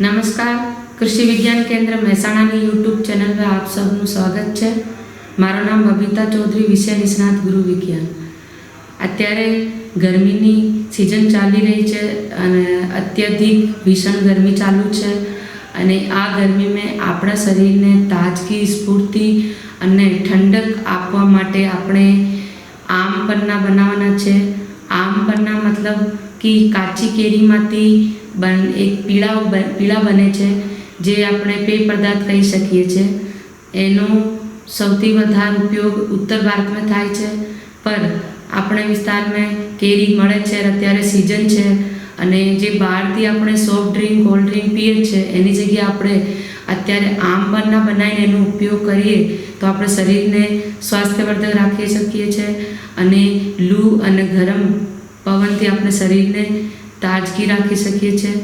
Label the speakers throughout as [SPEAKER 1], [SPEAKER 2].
[SPEAKER 1] નમસ્કાર. કૃષિ વિજ્ઞાન કેન્દ્ર મહેસાણાની યુટ્યુબ ચેનલ પર આપ સૌનું સ્વાગત છે. મારું નામ બબીતા ચૌધરી, વિષય નિષ્ણાત ગૃહ વિજ્ઞાન. અત્યારે ગરમીની સિઝન ચાલી રહી છે અને અત્યધિક ભીષણ ગરમી ચાલુ છે અને આ ગરમીમાં આપણા શરીરને તાજગી, સ્ફૂર્તિ અને ઠંડક આપવા માટે આપણે આમ પન્ના બનાવવાના છે. આમ પન્ના મતલબ કે કાચી કેરીમાંથી બન, એક પીળા પીળા બને છે, જે આપણે પેય પદાર્થ કહી શકીએ છીએ એનો સૌથી વધારે ઉપયોગ ઉત્તર ભારતમાં થાય છે પર આપણે વિસ્તારમાં કેરી મળે છે અત્યારે સિઝન છે, અને જે બહારથી આપણે સોફ્ટ ડ્રિંક કોલ્ડ ડ્રિંક પીએ છે, એની જગ્યાએ આપણે અત્યારે આમ પરના બનાવીને એનો ઉપયોગ કરીએ, તો આપણે શરીરને સ્વાસ્થ્યવર્ધક રાખી શકીએ છીએ અને લૂ અને ગરમ પવનથી આપણે શરીરને તાજગી રાખી શકીએ છીએ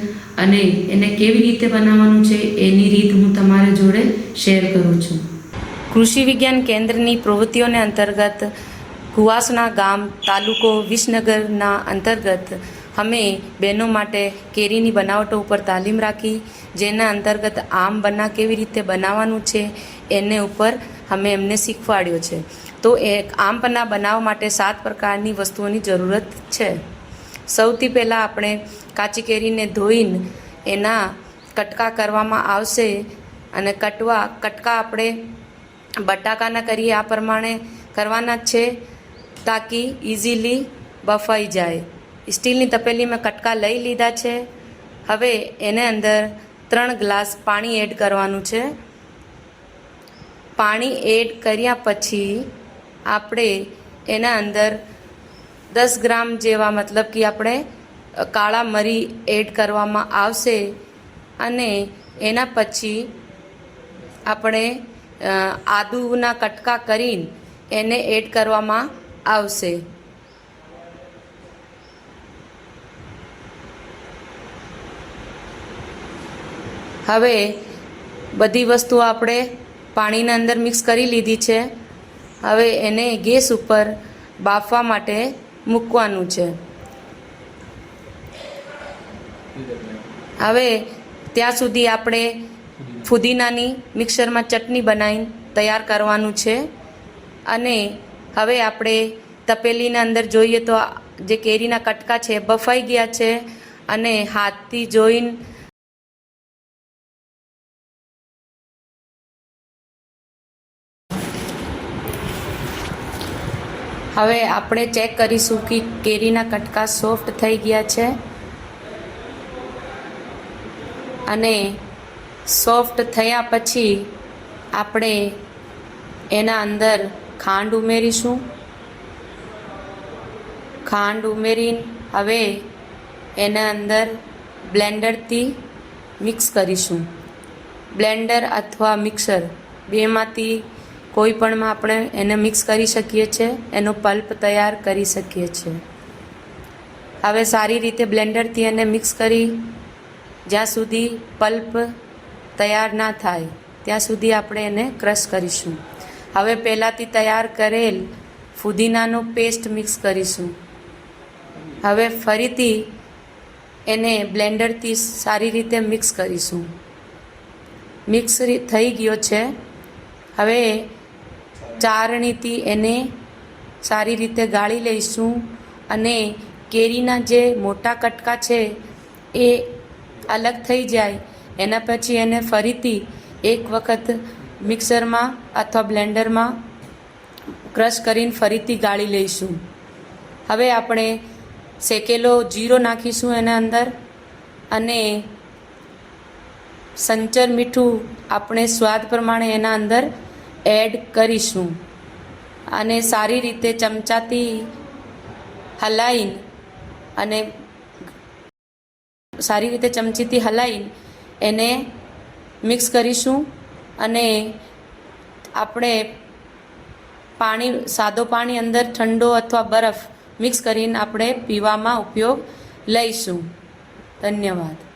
[SPEAKER 1] અને એને કેવી રીતે બનાવવાનું છે એની રીત હું તમારા જોડે શેર કરું છું. કૃષિ વિજ્ઞાન કેન્દ્રની પ્રવૃત્તિઓને અંતર્ગત કુવાસના ગામ તાલુકો વિસનગરના અંતર્ગત અમે બહેનો માટે કેરીની બનાવટો ઉપર તાલીમ રાખી, જેના અંતર્ગત આમ બના કેવી રીતે બનાવવાનું છે એને ઉપર અમે એમને શીખવાડ્યો છે. તો એ આમ બનાવવા માટે સાત પ્રકારની વસ્તુઓની જરૂરત છે. સૌથી પહેલાં આપણે કાચી કેરીને ધોઈને એના કટકા કરવામાં આવશે અને કટવા, કટકા આપણે બટાકાના કરીએ આ પ્રમાણે કરવાના છે તાકી ઇઝીલી બફાઈ જાય. સ્ટીલની તપેલીમાં કટકા લઈ લીધા છે. હવે એને અંદર ત્રણ ગ્લાસ પાણી એડ કરવાનું છે. પાણી એડ કર્યા પછી આપણે એના અંદર દસ ગ્રામ જેવા મતલબ કે આપણે કાળા મરી એડ કરવામાં આવશે અને એના પછી આપણે આદુના કટકા કરીને એને એડ કરવામાં આવશે. હવે બધી વસ્તુ આપણે પાણીના અંદર મિક્સ કરી લીધી છે. હવે એને ગેસ ઉપર બાફવા માટે મૂકવાનું છે. હવે ત્યાં સુધી આપણે ફુદીનાની મિક્સરમાં ચટણી બનાવીને તૈયાર કરવાનું છે. અને હવે આપણે તપેલીના અંદર જોઈએ તો જે કેરીના કટકા છે બફાઈ ગયા છે. અને હાથથી જોઈને હવે આપણે ચેક કરીશું કે કેરીના કટકા સોફ્ટ થઈ ગયા છે. અને સોફ્ટ થયા પછી આપણે એના અંદર ખાંડ ઉમેરીશું. ખાંડ ઉમેરીને હવે એના અંદર બ્લેન્ડરથી મિક્સ કરીશું. બ્લેન્ડર અથવા મિક્સર બેમાંથી કોઈ પણમાં આપણે એને મિક્સ કરી શકીએ છીએ, એનો પલ્પ તૈયાર કરી શકીએ છીએ. હવે સારી રીતે બ્લેન્ડરથી એને મિક્સ કરી, જ્યાં સુધી પલ્પ તૈયાર ના થાય, ત્યાં સુધી આપણે એને ક્રશ કરીશું. હવે પહેલાંથી તૈયાર કરેલ ફુદીનાનો પેસ્ટ મિક્સ કરીશું. હવે ફરીથી એને બ્લેન્ડરથી સારી રીતે મિક્સ કરીશું. મિક્સ થઈ ગયો છે. હવે ચારણીથી એને સારી રીતે ગાળી લઈશું અને કેરીના જે મોટા કટકા છે એ અલગ થઈ જાય. એના પછી એને ફરીથી એક વખત મિક્સરમાં અથવા બ્લેન્ડરમાં ક્રશ કરીને ફરીથી ગાળી લઈશું. હવે આપણે શેકેલો જીરો નાખીશું એના અંદર અને સંચર મીઠું આપણે સ્વાદ પ્રમાણે એના અંદર એડ કરીશું. અને સારી રીતે ચમચાથી હલાવીને અને સારી રીતે ચમચીથી હલાવીને એને મિક્સ કરીશું અને આપણે પાણી, સાદો પાણી અંદર ઠંડો અથવા બરફ મિક્સ કરીને આપણે પીવામાં ઉપયોગ લઈશું. ધન્યવાદ.